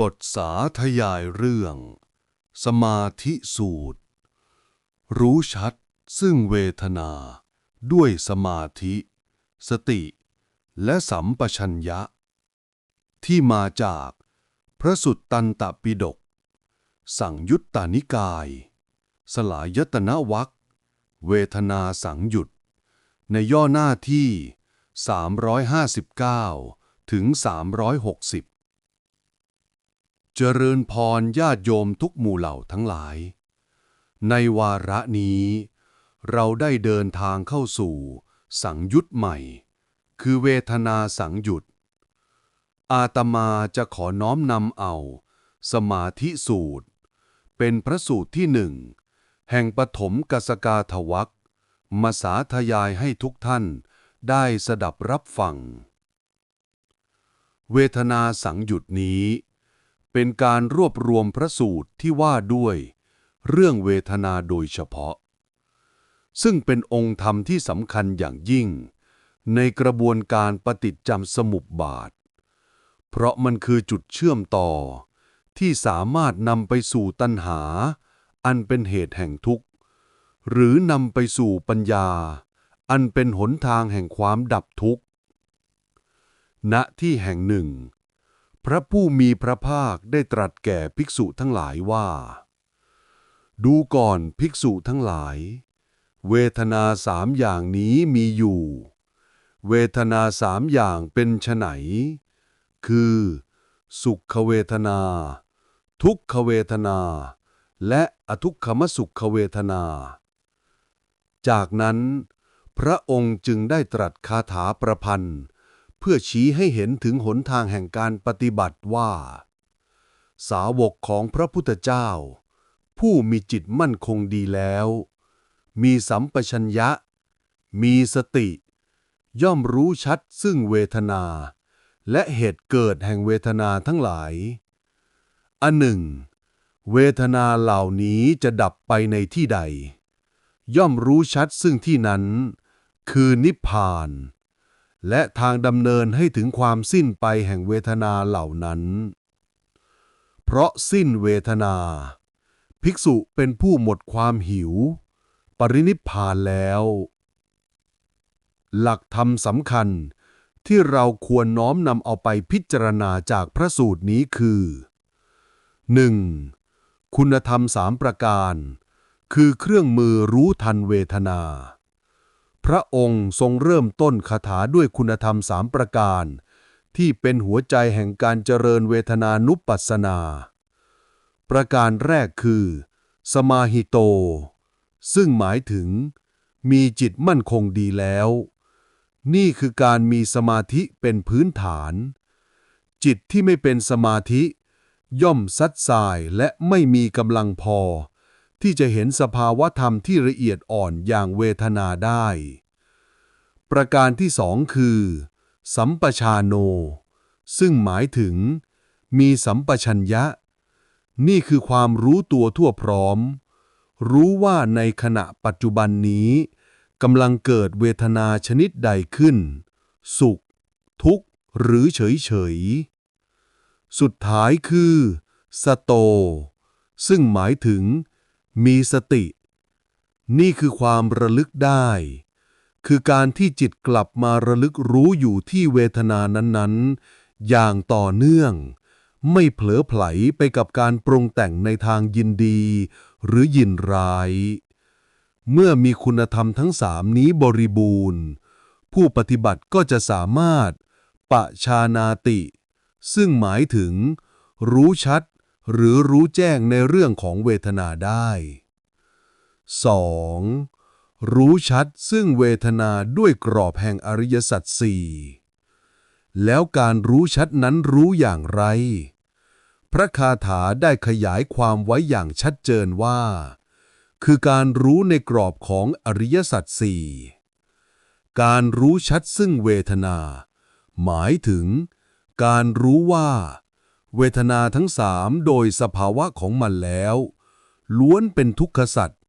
บทสาธยายเรื่อง สมาธิสูตร รู้ชัดซึ่งเวทนา ด้วยสมาธิ สติ และสัมปชัญญะ ที่มาจากพระสุตตันตปิฎกสั่งยุตตานิกาย สลายตนะวักเวทนาสังยุตในย่อหน้าที่ 359 ถึง 360 เจริญพรญาติโยมทุกหมู่เหล่าทั้งหลาย ในวาระนี้ เราได้เดินทางเข้าสู่ สังยุตใหม่ คือเวทนาสังยุตอาตมาจะขอน้อมนำเอา สมาธิสูตร เป็นพระสูตรที่หนึ่ง แห่งปฐมกสกาทวักมาสาธยายให้ทุกท่านได้สดับรับฟัง เวทนาสังยุตนี้ เป็นการรวบรวมพระสูตรที่ว่าด้วย เรื่องเวทนาโดยเฉพาะ ซึ่งเป็นองค์ธรรมที่สำคัญอย่างยิ่ง ในกระบวนการปฏิจจำสมุปบาท เพราะมันคือจุดเชื่อมต่อ ที่สามารถนำไปสู่ตัณหา อันเป็นเหตุแห่งทุกข์ หรือนำไปสู่ปัญญา อันเป็นหนทางแห่งความดับทุกข์ณที่แห่งหนึ่ง พระผู้มีพระภาคได้ตรัสแก่ภิกษุทั้งหลายว่า ดูก่อนภิกษุทั้งหลาย เวทนาสามอย่างนี้มีอยู่ เวทนาสามอย่างเป็นไฉนคือ สุขเวทนา ทุกขเวทนา และอทุกขมสุขเวทนา จากนั้น พระองค์จึงได้ตรัสคาถาประพันธ์ เพื่อชี้ให้เห็นถึงหนทางแห่งการปฏิบัติว่า สาวกของพระพุทธเจ้า ผู้มีจิตมั่นคงดีแล้ว มีสัมปชัญญะ มีสติ ย่อมรู้ชัดซึ่งเวทนา และเหตุเกิดแห่งเวทนาทั้งหลาย อันหนึ่ง เวทนาเหล่านี้จะดับไปในที่ใด ย่อมรู้ชัดซึ่งที่นั้น คือนิพพาน และทางดำเนินให้ถึงความสิ้นไปแห่งเวทนาเหล่านั้น เพราะสิ้นเวทนา ภิกษุเป็นผู้หมดความหิว ปรินิพพานแล้ว หลักธรรมสำคัญที่เราควรน้อมนำเอาไปพิจารณาจากพระสูตรนี้คือ 1. คุณธรรมสามประการ คือเครื่องมือรู้ทันเวทนา พระองค์ทรงเริ่มต้นคาถาด้วยคุณธรรมสามประการ ที่เป็นหัวใจแห่งการเจริญเวทนานุปัสสนา ประการแรกคือ สมาหิโต ซึ่งหมายถึง มีจิตมั่นคงดีแล้ว นี่คือการมีสมาธิเป็นพื้นฐาน จิตที่ไม่เป็นสมาธิ ย่อมซัดสายและไม่มีกำลังพอ ที่จะเห็นสภาวะธรรมที่ละเอียดอ่อนอย่างเวทนาได้ ประการที่สองคือ สัมปชาโน ซึ่งหมายถึง มีสัมปชัญญะ นี่คือความรู้ตัวทั่วพร้อม รู้ว่าในขณะปัจจุบันนี้กำลังเกิดเวทนาชนิดใดขึ้น สุข ทุกข์ หรือเฉยเฉย สุดท้ายคือ สโต ซึ่งหมายถึง มีสติ นี่คือความระลึกได้ คือการที่จิตกลับมาระลึกรู้อยู่ที่เวทนานั้นๆ อย่างต่อเนื่อง ไม่เผลอไผลไปกับการปรุงแต่งในทางยินดี หรือยินร้าย เมื่อมีคุณธรรมทั้งสามนี้บริบูรณ์ ผู้ปฏิบัติก็จะสามารถปะชานาติ ซึ่งหมายถึงรู้ชัด หรือรู้แจ้งในเรื่องของเวทนาได้ 2. รู้ชัดซึ่งเวทนาด้วยกรอบแห่งอริยสัจสี่แล้วการรู้ชัดนั้นรู้อย่างไร พระคาถาได้ขยายความไว้อย่างชัดเจนว่า คือการรู้ในกรอบของอริยสัจสี่การรู้ชัดซึ่งเวทนา หมายถึง การรู้ว่า เวทนาทั้งสามโดยสภาวะของมันแล้ว ล้วนเป็นทุกขสัตว์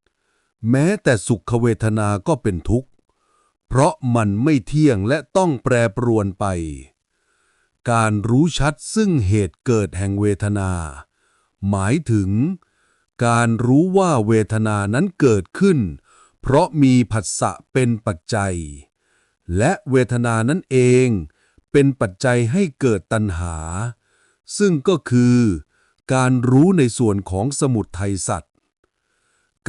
แม้แต่สุขเวทนาก็เป็นทุกข์ เพราะมันไม่เที่ยงและต้องแปรปรวนไป การรู้ชัดซึ่งเหตุเกิดแห่งเวทนา หมายถึง การรู้ว่าเวทนานั้นเกิดขึ้น เพราะมีผัสสะเป็นปัจจัย และเวทนานั้นเองเป็นปัจจัยให้เกิดตัณหา ซึ่งก็คือการรู้ในส่วนของสมุทัยสัตว์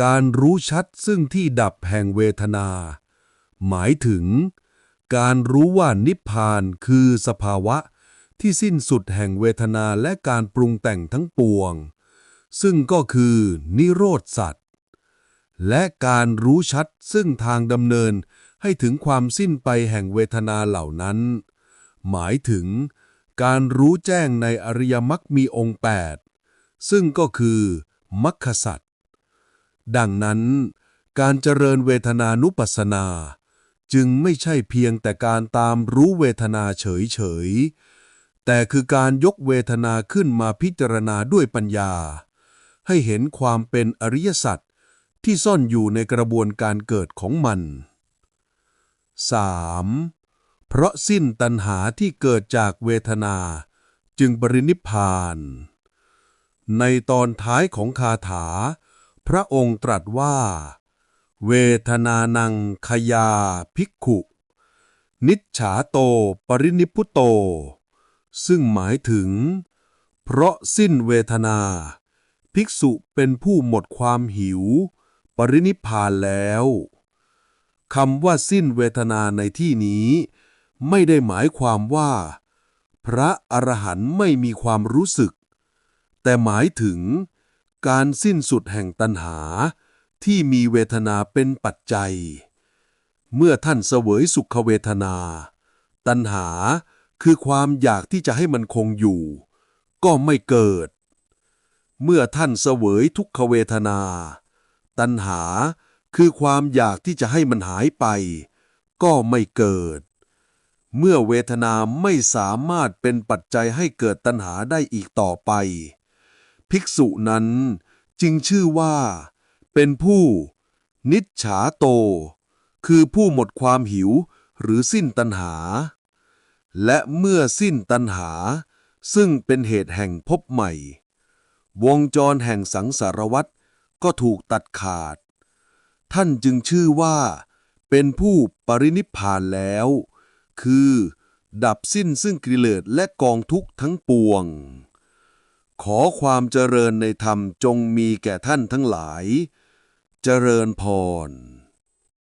การรู้ชัดซึ่งที่ดับแห่งเวทนา หมายถึง การรู้ว่านิพพานคือสภาวะที่สิ้นสุดแห่งเวทนาและการปรุงแต่งทั้งปวง ซึ่งก็คือนิโรธสัตว์ และการรู้ชัดซึ่งทางดำเนินให้ถึงความสิ้นไปแห่งเวทนาเหล่านั้น หมายถึง การรู้แจ้งในอริยมรรคมีองค์ 8 ซึ่งก็คือมรรคสัตว์ดังนั้น การเจริญเวทนานุปัสสนา จึงไม่ใช่เพียงแต่การตามรู้เวทนาเฉยๆ แต่คือการยกเวทนาขึ้นมาพิจารณาด้วยปัญญา ให้เห็นความเป็นอริยสัจที่ซ่อนอยู่ในกระบวนการเกิดของมัน 3. เพราะสิ้นตัณหาที่เกิดจากเวทนา จึงปรินิพพาน ในตอนท้ายของคาถา พระองค์ตรัสว่า เวทนานังขยาภิกขุ นิจฉาโตปรินิพพุโต ซึ่งหมายถึง เพราะสิ้นเวทนา ภิกษุเป็นผู้หมดความหิว ปรินิพพานแล้วคำว่าสิ้นเวทนาในที่นี้ ไม่ได้หมายความว่า พระอรหันต์ไม่มีความรู้สึก แต่หมายถึงการสิ้นสุดแห่งตัณหาที่มีเวทนาเป็นปัจจัย เมื่อท่านเสวยสุขเวทนา ตัณหาคือความอยากที่จะให้มันคงอยู่ ก็ไม่เกิด เมื่อท่านเสวยทุกขเวทนา ตัณหาคือความอยากที่จะให้มันหายไป ก็ไม่เกิด เมื่อเวทนาไม่สามารถเป็นปัจจัยให้เกิดตัณหาได้อีกต่อไป ภิกษุนั้นจึงชื่อว่า เป็นผู้ นิจฉาโต คือผู้หมดความหิวหรือสิ้นตัณหา และเมื่อสิ้นตัณหา ซึ่งเป็นเหตุแห่งพบใหม่ วงจรแห่งสังสารวัฏก็ถูกตัดขาด ท่านจึงชื่อว่า เป็นผู้ปรินิพพานแล้ว คือ ดับสิ้นซึ่งกิเลสและกองทุกข์ทั้งปวง ขอความเจริญในธรรมจงมีแก่ท่านทั้งหลาย เจริญพร